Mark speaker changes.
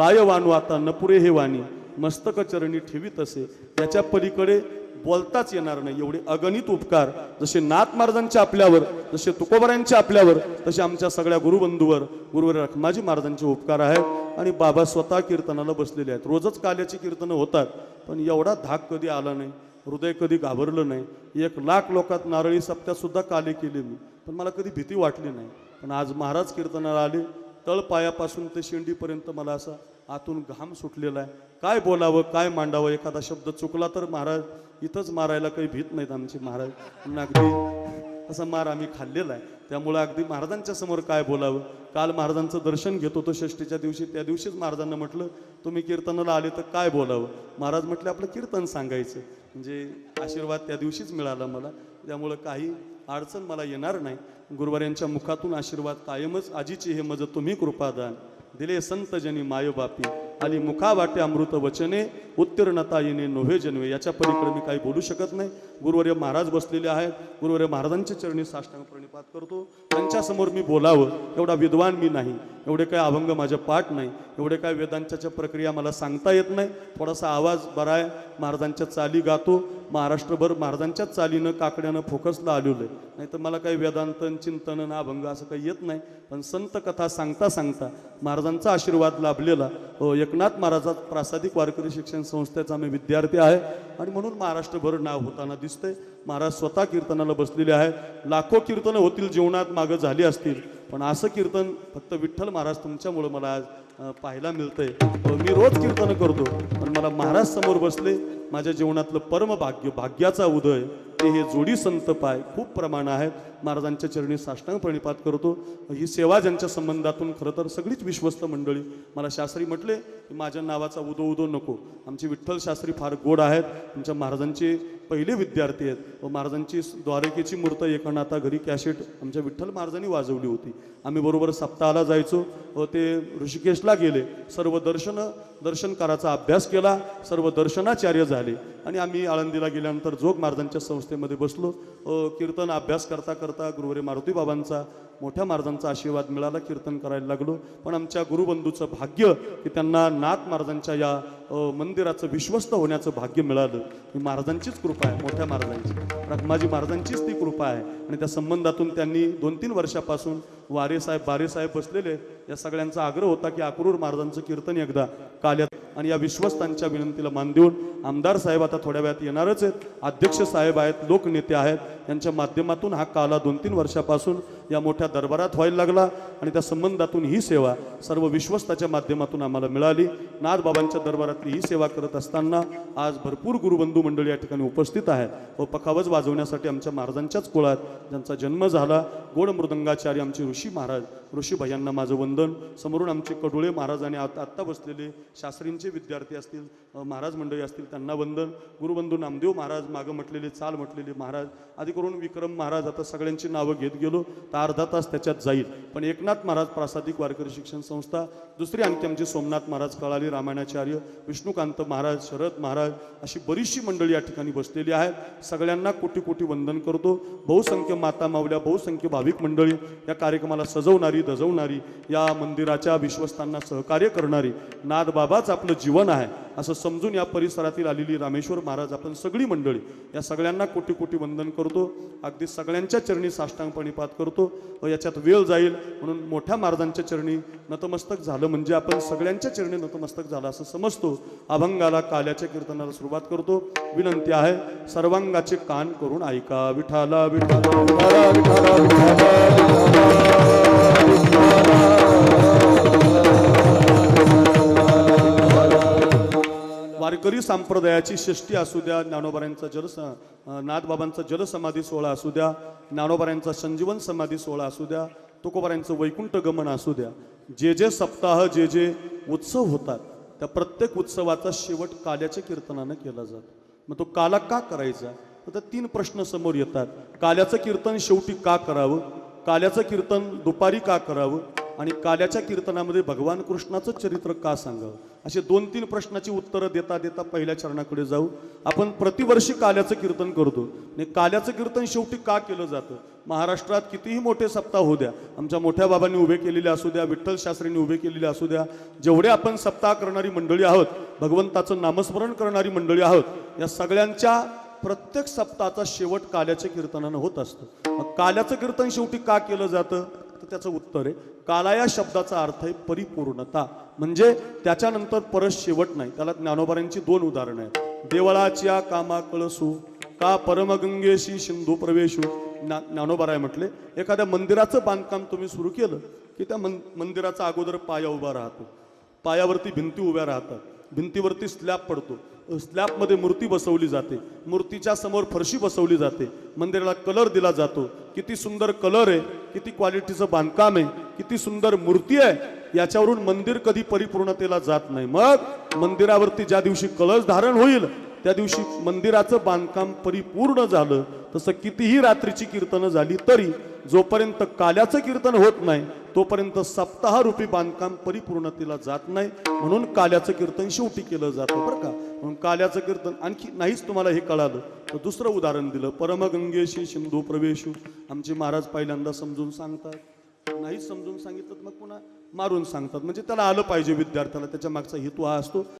Speaker 1: काय वाणू आता? नपुरे हे वाणी. मस्तक चरणी ठेवीत असे. त्याच्या पलीकडे बोलताच येणार नाही. एवढे अगणित उपकार. जसे नाथ महाराजांच्या आपल्यावर जसे तुकोबऱ्यांच्या आपल्यावर तसे आमच्या सगळ्या गुरुबंधूवर गुरुवर रखमाजी महाराजांचे उपकार आहेत. आणि बाबा स्वतः कीर्तनाला बसलेले आहेत. रोजच काल्याची कीर्तनं होतात. पण एवढा धाक कधी आला नाही. हृदय कधी घाबरलं नाही. एक लाख लोकात नारळी सप्त्यात सुद्धा काले केले मी. पण मला कधी भीती वाटली नाही. पण आज महाराज कीर्तनाला आले. तळपायापासून ते शेंडीपर्यंत मला असा आतून घाम सुटलेला आहे. काय बोलावं काय मांडावं एखादा शब्द चुकला तर महाराज इथंच मारायला काही भीत नाहीत आमचे महाराज. अगदी असा मार आम्ही खाल्लेला आहे. त्यामुळं अगदी महाराजांच्या समोर काय बोलावं? काल महाराजांचं दर्शन घेत होतो षष्टीच्या दिवशी. त्या दिवशीच महाराजांना म्हटलं तुम्ही कीर्तनाला आले तर काय बोलावं? महाराज म्हटले आपलं कीर्तन सांगायचं. म्हणजे आशीर्वाद त्या दिवशीच मिळाला मला. त्यामुळं काही अडचण मला येणार नाही. गुरुवार मुखातून आशीर्वाद कायमच आजीची हे मज तुम्ही कृपादान. दिले संत जनी मायबापी आली मुखा वाटे अमृत वचने उत्तीर्णता येणे नोहे जन्मे याच्या पलीकडे मी काही बोलू शकत नाही. गुरुवर्य महाराज बसलेले आहेत. गुरुवर्य महाराजांच्या चरणी साष्टांग प्रणिपात करतो. त्यांच्यासमोर मी बोलावं एवढा विद्वान मी नाही. एवढे काय अभंग माझ्या पाठ नाही. एवढे काय वेदांच्या प्रक्रिया मला सांगता येत नाही. थोडासा आवाज बरा आहे. महाराजांच्या चाली गातो. महाराष्ट्रभर महाराजांच्याच चालीनं काकड्यानं फोकसला आलेलं आहे. नाही तर मला काही वेदांतन चिंतन अभंग असं काही येत नाही. पण संत कथा सांगता सांगता महाराजांचा आशीर्वाद लाभलेला. हो एकनाथ महाराजात प्रासादिक वारकरी शिक्षण संस्थेचा मी विद्यार्थी आहे. आणि म्हणून महाराष्ट्रभर नाव होताना दिसतंय. महाराज स्वतः कीर्तनाला बसलेले आहेत. लाखो कीर्तनं होतील जीवनात मागं झाली असतील. पण असं कीर्तन फक्त विठ्ठल महाराज तुमच्यामुळं मला आज पाहायला मिळतंय. हो, मी रोज कीर्तन करतो. पण मला महाराज समोर बसले. माझ्या जीवनातलं परम भाग्य भाग्याचा उदय ते हे जोडी संत पाय खूप प्रमाण आहेत महाराजांच्या चरणी साष्टांग प्रणिपात करतो. ही सेवा ज्यांच्या संबंधातून खरं तर सगळीच विश्वस्त मंडळी. मला शास्त्री म्हटले की माझ्या नावाचा उदो उदो नको. आमचे विठ्ठल शास्त्री फार गोड आहेत. आमच्या महाराजांची पहिले विद्यार्थी आहेत. व महाराजांची द्वारकेची मूर्त एकानं आता घरी कॅसेट आमच्या विठ्ठल महाराजांनी वाजवली होती. आम्ही बरोबर सप्ताहाला जायचो व ते ऋषिकेशला गेले. सर्व दर्शन दर्शनकाराचा अभ्यास केला. सर्व दर्शनाचार्य झाले. आणि आम्ही आळंदीला गेल्यानंतर जोग महाराजांच्या संस्थेमध्ये बसलो. कीर्तन अभ्यास करता करता गुरुवारी मारुती बाबांचा मोठ्या महाराजांचा आशीर्वाद मिळाला कीर्तन करायला लागलो. पण आमच्या गुरुबंधूचं भाग्य की त्यांना नाथ महाराजांच्या या मंदिराचं विश्वस्त होण्याचं भाग्य मिळालं. ही महाराजांचीच कृपा आहे मोठ्या महाराजांची. रखमाजी महाराजांचीच ती कृपा आहे. आणि त्या संबंधातून त्यांनी दोन तीन वर्षापासून वारे साहेब बारे साहेब बसलेले या सगळ्यांचा आग्रह होता की अक्रूर महाराजांचं कीर्तन एकदा काल्यात आणि या विश्वस्तांच्या विनंतीला मान देऊन आमदार साहेब आता थोड्या वेळात येणारच आहेत. अध्यक्ष साहेब आहेत लोकनेते आहेत. यांच्या माध्यमातून हा काला दोन तीन वर्षापासून या मोठ्या दरबारात व्हायला लागला. आणि त्या संबंधातून ही सेवा सर्व विश्वस्ताच्या माध्यमातून आम्हाला मिळाली. नाथबाबांच्या दरबारातली ही सेवा करत असताना आज भरपूर गुरुबंधू मंडळी या ठिकाणी उपस्थित आहेत व पखावज वाजवण्यासाठी आमच्या महाराजांच्याच कुळात ज्यांचा जन्म झाला गोड मृदंगाचार्य आमचे ऋषी महाराज ऋषीभायांना माझं वंदन. समोरून आमचे कडुळे महाराज आणि आत- आत्ता बसलेले शास्त्रींचे विद्यार्थी असतील महाराज मंडळी असतील त्यांना वंदन. गुरुबंधू नामदेव महाराज मागं म्हटलेले चाल म्हटलेले महाराज आधी करून विक्रम महाराज आता सगळ्यांची नावं घेत गेलो तर अर्धा तास त्याच्यात जाईल. पण एकनाथ महाराज प्रासादिक वारकरी शिक्षण संस्था दुसरी आणखी आमचे सोमनाथ महाराज कळाली रामायणाचार्य विष्णुकांत महाराज शरद महाराज अशी बरीचशी मंडळी या ठिकाणी बसलेली आहेत. सगळ्यांना कोटी कोटी वंदन करतो. बहुसंख्य माता मावल्या बहुसंख्य भाविक मंडळी या कार्यक्रमाला सजवणारी दजवणारी या मंदिराच्या विश्वस्तांना सहकार्य करणारी नादबाबाच आपलं जीवन आहे. असं समजून या परिसरातील आलेली रामेश्वर महाराज आपण सगळी मंडळी या सगळ्यांना कोटी कोटी वंदन करतो. अगदी सगळ्यांच्या चरणी साष्टांगपणी पात करतो. व याच्यात वेळ जाईल म्हणून मोठ्या महाराजांच्या चरणी नतमस्तक झालं म्हणजे आपण सगळ्यांच्या चरणी नतमस्तक झालं असं समजतो. अभंगाला काल्याच्या कीर्तनाला सुरुवात करतो. विनंती आहे सर्वांगाचे कान करून ऐका. विठाला विठाला विठाला विठाला. वारकरी संप्रदायाची षष्टी असू द्या ज्ञानोबाऱ्यांचा जल नाथबाबांचा जलसमाधी सोहळा असू द्या ज्ञानोबाऱ्यांचा संजीवन समाधी सोहळा असू द्या तुकोबाऱ्यांचं वैकुंठ गमन असू द्या जे जे सप्ताह जे जे उत्सव होतात त्या प्रत्येक उत्सवाचा शेवट काल्याच्या कीर्तनानं केला जातो. मग तो काला का करायचा? तर तीन प्रश्न समोर येतात. काल्याचं कीर्तन शेवटी का करावं? काल्याचं कीर्तन दुपारी का करावं? आणि काल्याच्या कीर्तनामध्ये भगवान कृष्णाचं चरित्र का सांगावं असे दोन तीन प्रश्नाची उत्तरं देता देता पहिल्या चरणाकडे जाऊ. आपण प्रतिवर्षी काल्याचं कीर्तन करतो. आणि काल्याचं कीर्तन शेवटी का केलं जातं? महाराष्ट्रात कितीही मोठे सप्ताह होऊ द्या. आमच्या मोठ्या बाबांनी उभे केलेले असू द्या विठ्ठल शास्त्रींनी उभे केलेले असू द्या. जेवढे आपण सप्ताह करणारी मंडळी आहोत भगवंताचं नामस्मरण करणारी मंडळी आहोत या सगळ्यांच्या प्रत्येक सप्ताहाचा शेवट काल्याच्या कीर्तनानं होत असतं. मग काल्याचं कीर्तन शेवटी का केलं जातं? त्याचं उत्तर आहे काला या शब्दाचा अर्थ आहे परिपूर्णता. म्हणजे त्याच्यानंतर परत शेवट नाही. त्याला ज्ञानोबारांची दोन उदाहरणं आहेत. देवळाच्या कामा कळसू का परमगंगेशी सिंधू प्रवेशू? ज्ञा ज्ञानोबाराय म्हटले एखाद्या मंदिराचं बांधकाम तुम्ही सुरू केलं की त्या मन मंदिराचा अगोदर पाया उभा राहतो. पायावरती भिंती उभ्या राहतात. भिंतीवरती स्लॅब पडतो. स्लॅबमध्ये मूर्ती बसवली जाते. मूर्तीच्या समोर फरशी बसवली जाते. मंदिराला कलर दिला जातो. किती सुंदर कलर आहे किती क्वालिटीचं बांधकाम आहे किती सुंदर मूर्ती आहे याच्यावरून मंदिर कधी परिपूर्णतेला जात नाही. मग मंदिरावरती ज्या दिवशी कलश धारण होईल त्या दिवशी मंदिराचं बांधकाम परिपूर्ण झालं. तसं कितीही रात्रीची कीर्तनं झाली तरी जोपर्यंत काल्याचं कीर्तन होत नाही तोपर्यंत सप्ताहरूपी बांधकाम परिपूर्णतेला जात नाही. म्हणून काल्याचं कीर्तन शेवटी केलं जातं बरं का? म्हणून काल्याचं कीर्तन आणखी नाहीच तुम्हाला हे कळालं तर दुसरं उदाहरण दिलं. परमगंगेशी सिंधू प्रवेशू. आमचे महाराज पहिल्यांदा समजून सांगतात. नाही समजून सांगितलं मग पुन्हा मारून सांगतात. म्हणजे त्याला आलं पाहिजे विद्यार्थ्याला त्याच्या मागचा हेतू हा असतो.